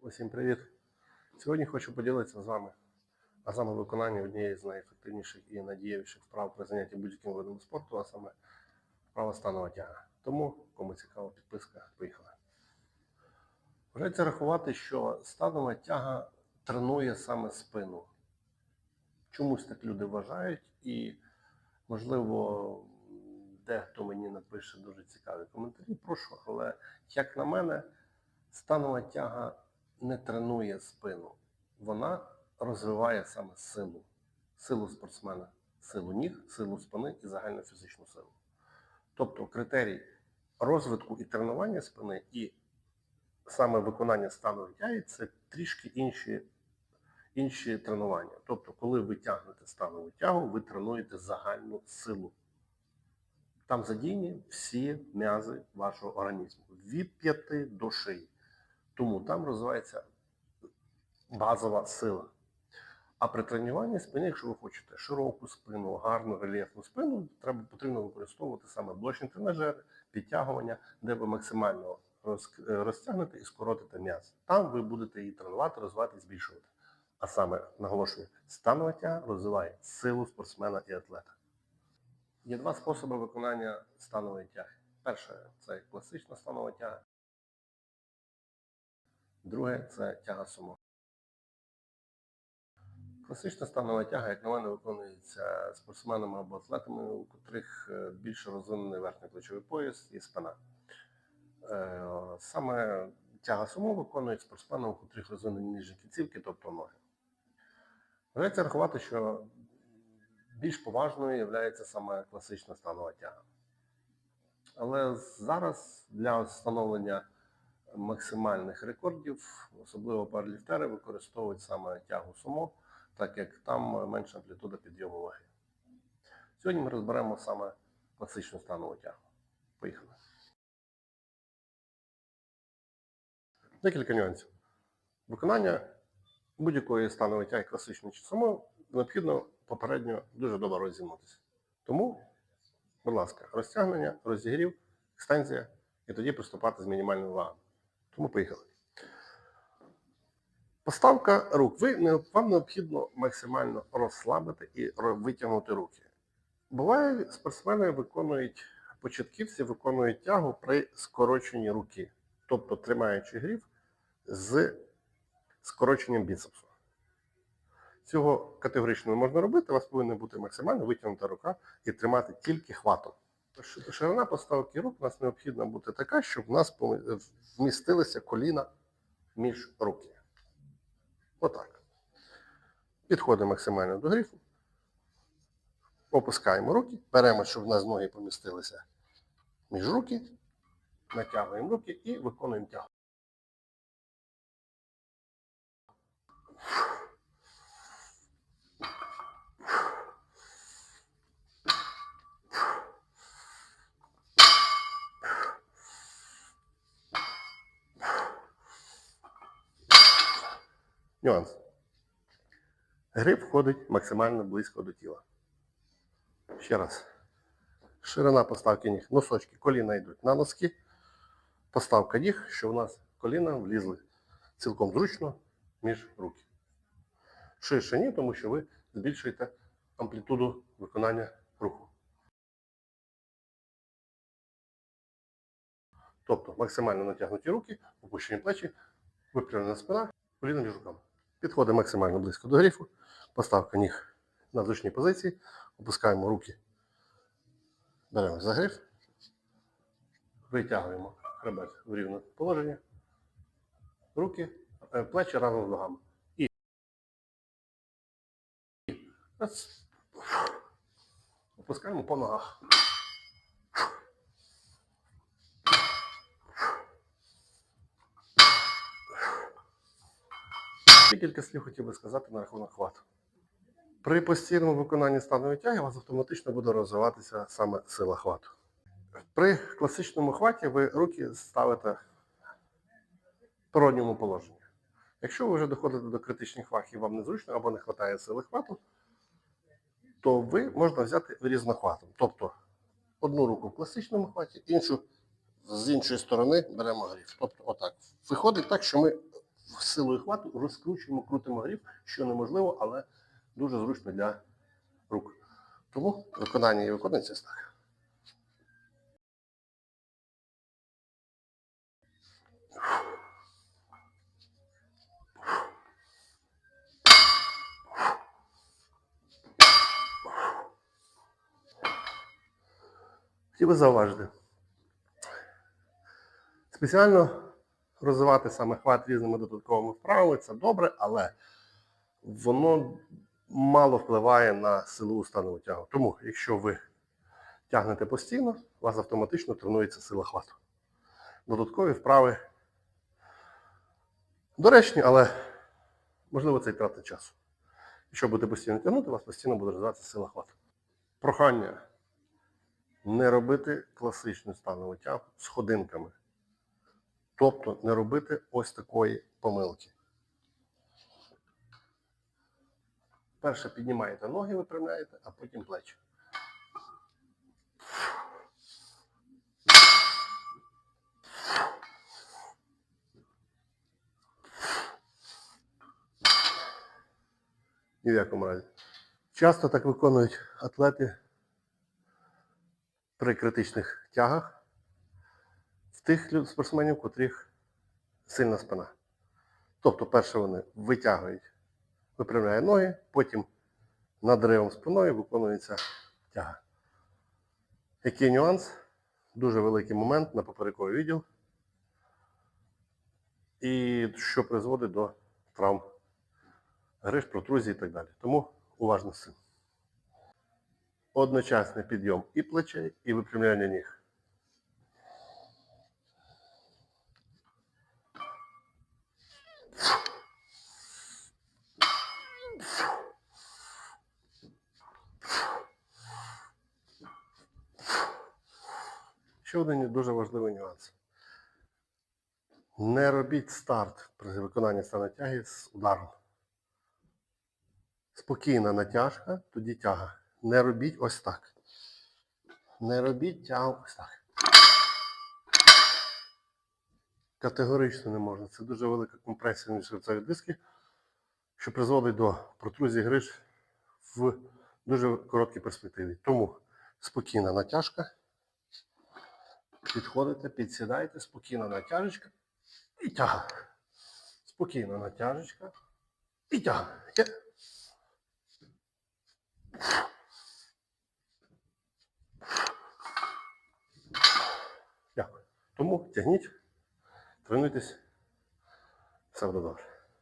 Усім привіт! Сьогодні хочу поділитися з вами а саме виконання однієї з найефективніших і надієвіших вправ при занятті будь-яким видом спорту, а саме вправа станова тяга. Тому, кому цікава підписка, поїхали. Вважається рахувати, що станова тяга тренує саме спину. Чомусь так люди вважають, і, можливо, дехто мені напише дуже цікаві коментарі. Прошу, але як на мене, станова тяга не тренує спину, вона розвиває саме силу, силу спортсмена, силу ніг, силу спини і загальну фізичну силу. Тобто критерій розвитку і тренування спини, і саме виконання станової тяги це трішки інші, інші тренування. Тобто, коли ви тягнете станову тягу, ви тренуєте загальну силу. Там задіяні всі м'язи вашого організму від п'яти до шиї. Тому там розвивається базова сила. А при тренуванні спини, якщо ви хочете широку спину, гарну рельєфну спину, треба потрібно використовувати саме блочні тренажери, підтягування, де ви максимально розтягнете і скоротите м'яз. Там ви будете її тренувати, розвивати збільшувати. А саме наголошую, станова тяга розвиває силу спортсмена і атлета. Є два способи виконання станової тяги. Перше це класична станова тяга. Друге це тяга сумо. Класична станова тяга, як на мене, виконується спортсменами або атлетами, у котрих е, більше розвинений верхній плечовий пояс і спина. Е, Саме тяга сумо виконують спортсмени, у котрих розвинені ніжні кінцівки, тобто ноги. Вважається рахувати, що більш поважною є саме класична станова тяга. Але зараз для встановлення максимальних рекордів, особливо парліфтери, використовують саме тягу сумо, так як там менша амплітуда підйому ваги. Сьогодні ми розберемо саме класичну станову тягу. Поїхали. Декілька нюансів. Виконання будь-якої станової тяги класичної чи сумо необхідно попередньо дуже добре розімнутися. Тому, будь ласка, розтягнення, розігрів, екстензія і тоді приступати з мінімальними вагами. Тому поїхали. Поставка рук. Ви, вам необхідно максимально розслабити і витягнути руки. Буває, спортсмени виконують, початківці виконують тягу при скороченні руки, тобто тримаючи грів з скороченням біцепсу. Цього категорично не можна робити, у вас повинна бути максимально витягнута рука і тримати тільки хватом. Ширина поставки рук у нас необхідна бути така, щоб в нас вмістилися коліна між руки. Отак. Підходимо максимально до грифу. Опускаємо руки, беремо, щоб в нас ноги помістилися між руки, натягуємо руки і виконуємо тягу. Нюанс. Гриб входить максимально близько до тіла. Ще раз. Ширина поставки ніг. Носочки, коліна йдуть на носки. Поставка ніг, що у нас коліна влізли цілком зручно між руки. Ширше ні, тому що ви збільшуєте амплітуду виконання руху. Тобто максимально натягнуті руки, опущені плечі, випрямлена спина, коліна між руками. Підходимо максимально близько до грифу. Поставка ніг на зручній позиції. Опускаємо руки. Беремо за гриф. Витягуємо хребет в рівне положення. Руки, е, плечі разом з ногами. І опускаємо по ногах. Ще кілька слів хотів би сказати на рахунок хвату. При постійному виконанні станової тяги у вас автоматично буде розвиватися саме сила хвату. При класичному хваті ви руки ставите в природньому положенні. Якщо ви вже доходите до критичних ваг і вам незручно або не вистачає сили хвату, то ви можна взяти різнохватом. Тобто одну руку в класичному хваті, іншу з іншої сторони беремо гриф. Тобто отак. Виходить так, що ми силою хвату розкручуємо, крутимо гриф, що неможливо, але дуже зручно для рук. Тому виконання і виконується так. Хотів би зауважити. Спеціально розвивати саме хват різними додатковими вправами це добре, але воно мало впливає на силову станову тягу. Тому, якщо ви тягнете постійно, у вас автоматично тренується сила хвату. Додаткові вправи доречні, але можливо це і трата часу. Якщо будете постійно тягнути, у вас постійно буде розвиватися сила хвату. Прохання не робити класичну станову тягу з ходинками. Тобто не робити ось такої помилки. Перше піднімаєте ноги, випрямляєте, а потім плечі. Ні в якому разі. Часто так виконують атлети при критичних тягах тих спортсменів, котрих сильна спина. Тобто, перше вони витягують, випрямляє ноги, потім надривом спиною виконується тяга. Який нюанс? Дуже великий момент на поперековий відділ. І що призводить до травм гриж, протрузії і так далі. Тому уважно з цим. Одночасний підйом і плечей, і випрямляння ніг. Ще один дуже важливий нюанс. Не робіть старт при виконанні станотяги з ударом. Спокійна натяжка, тоді тяга. Не робіть ось так. Не робіть тягу ось так. Категорично не можна. Це дуже велика компресія міжхребцевої диски, що призводить до протрузії гриж в дуже короткій перспективі. Тому спокійна натяжка. Підходите, підсідаєте, спокійна натяжечка і тяга. Спокійна натяжечка і тяга. Дякую. Тому тягніть, тренуйтесь, все буде добре.